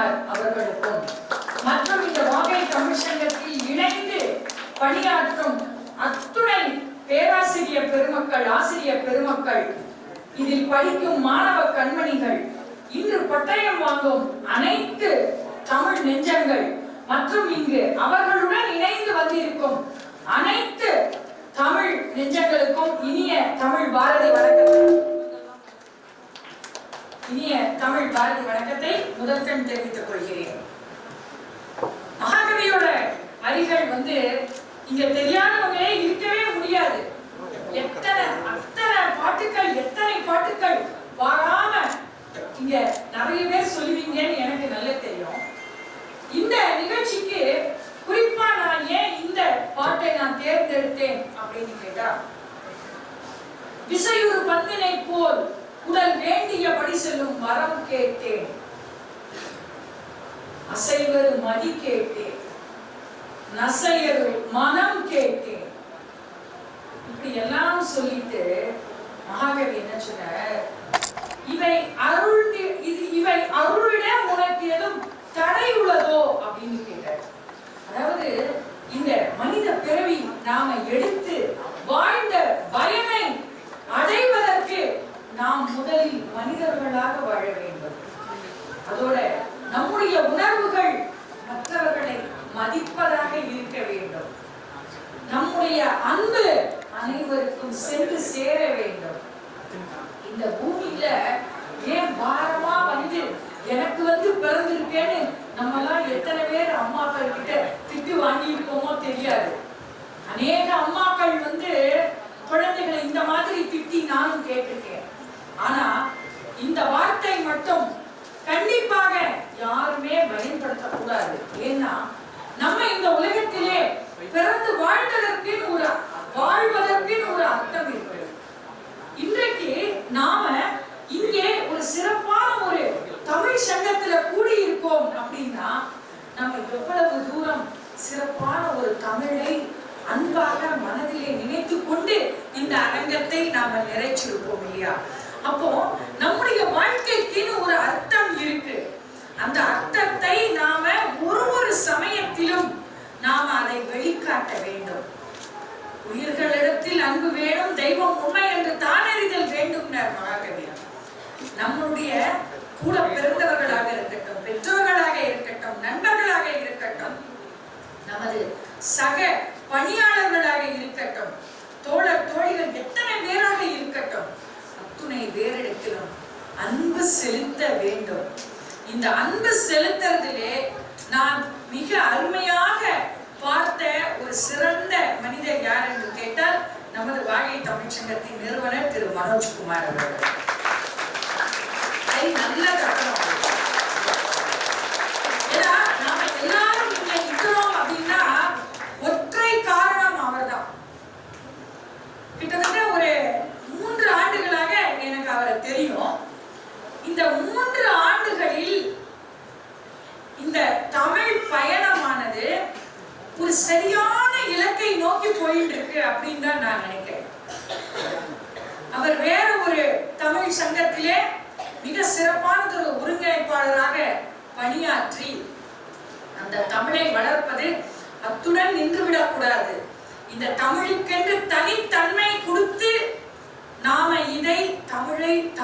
மனோஜ்குமார் அவர்களுக்கும் மற்றும் இந்த வாகை தமிழ் இணைந்து பணியாற்றும் அத்துணை பேராசிரியர் பெருமக்கள் ஆசிரியர் பெருமக்கள் இதில் படிக்கும் மாணவ கண்மணிகள் இன்று பட்டயம் வாங்கும் அனைத்து தமிழ் நெஞ்சங்கள் மற்றும் இங்கு அவர்களுடன் இணைந்து வந்திருக்கும் அனைத்து தமிழ் நெஞ்சங்களுக்கும் இனிய தமிழ் பாரதி வணக்கம். தமிழ் பாரதி வணக்கத்தை முதற்கண் தெரிவித்துக் கொள்கிறேன். மகாகவியோட வரிகள் வந்து இங்க தெரியாதவங்களே இருக்கவே முடியாது. எத்தனை அத்தனை பாட்டுக்கள் எத்தனை பாட்டுக்கள் வாராம இங்க நிறைய பேர் சொல்லுவீங்கன்னு எனக்கு நல்லா தெரியும். இந்த நிகழ்ச்சிக்கு குறிப்பா நான் ஏன் இந்த பாட்டை நான் தேர்ந்தெடுத்தேன் அப்படின்னு கேட்டா விசையூர் பந்தினை போல் உடல் வேண்டியபடி செல்லும் வரம் கேட்டேன். அசைவது மதி கேட்டேன். நசையது மனம் கேட்டேன். இப்படி எல்லாம் சொல்லிட்டு மகாகவி என்ன சொன்னார்? இவை அருள் இது இவை அருளிட உனக்கு எதுவும் தடை உள்ளதோ அப்படின்னு கேட்டார். அதாவது இந்த மனித பிறவி நாம எடு அவருடைய அன்பு அனைவருக்கும் சென்று சேர வேண்டும். இந்த பூமியில ஏன் பாரமா வந்து எனக்கு வந்து பிறந்திருக்கேன்னு நம்ம எல்லாம் எத்தனை பேர் அம்மாக்கள் கிட்ட திட்டு வாங்கியிருக்கோமோ தெரியாது. அநேக அம்மாக்கள் வந்து குழந்தைகளை இந்த மாதிரி திட்டி நானும் கேட்டிருக்கேன். ஆனா இந்த வார்த்தை மட்டும் கண்டிப்பாக யாருமே பயன்படுத்தக்கூடாது. ஏன்னா நம்ம இந்த உலகத்திலே பிறந்து வாழ்ந்ததற்கு ஒரு வாழ்வதற்கு ஒரு அர்த்தம் இருக்கு இன்றைக்கு நாம இங்கே ஒரு சிறப்பான ஒரு தமிழ் சங்கத்துல கூடி இருக்கோம் அப்படின்னா நம்ம எவ்வளவு தூரம் சிறப்பான ஒரு தமிழை அன்பாக மனதிலே நினைத்து கொண்டு இந்த அரங்கத்தை நாம நிறைச்சிருப்போம் இல்லையா? அப்போ நம்முடைய வாழ்க்கைக்குன்னு ஒரு அர்த்தம் இருக்கு. அந்த அர்த்தத்தை நாம ஒரு ஒரு சமயத்திலும் நாம அதை வெளிக்காட்ட வேண்டும். உயிர்களிடத்தில் அன்பு வேணும் தெய்வம் உண்மை என்று தானறிதல் வேண்டும் மகாகவி. நம்முடைய கூட பிறந்தவர்களாக இருக்கட்டும் பெற்றோர்களாக இருக்கட்டும் நண்பர்களாக இருக்கட்டும் நமது சக பணியாளர்களாக இருக்கட்டும் தோழர் தோழிகள் எத்தனை பேராக இருக்கட்டும் அத்துணை பேரிடத்திலும் அன்பு செலுத்த வேண்டும். இந்த அன்பு செலுத்துறதிலே நான் மிக அருமையாக பார்த்த ஒரு சிறந்த மனிதர் யார் என்று கேட்டால் நமது வாகை தமிழ்ச்சங்கத்தின் நிறுவனர் திரு மனோஜ்குமார் அவர்கள் கை நல்ல தட்டணும் ஏன்னா நாம எல்லாரும் இங்க நிக்கிறோம் அப்படின்னா ஒற்றை காரணம் அவர்தான் கிட்டத்தட்ட ஒரு மூன்று ஆண்டுகளாக எனக்கு அவரை தெரியும் இந்த மூன்று ஆண்டுகளில் இந்த தமிழ் பயணமானது ஒரு சரியான இலக்கை நோக்கி போயிட்டு இருக்கு அப்படின்னு தான் நான் நினைக்கிறேன். அவர் வேற ஒரு தமிழ் சங்கத்திலே மிக சிறப்பான ஒரு ஒருங்கிணைப்பாளராக பணியாற்றி அந்த தமிழை வளர்ப்பது அத்துடன் நின்றுவிடக் கூடாது. இந்த தமிழுக்கென்று தனித்தன்மை கொடுத்து நாம இதை தமிழை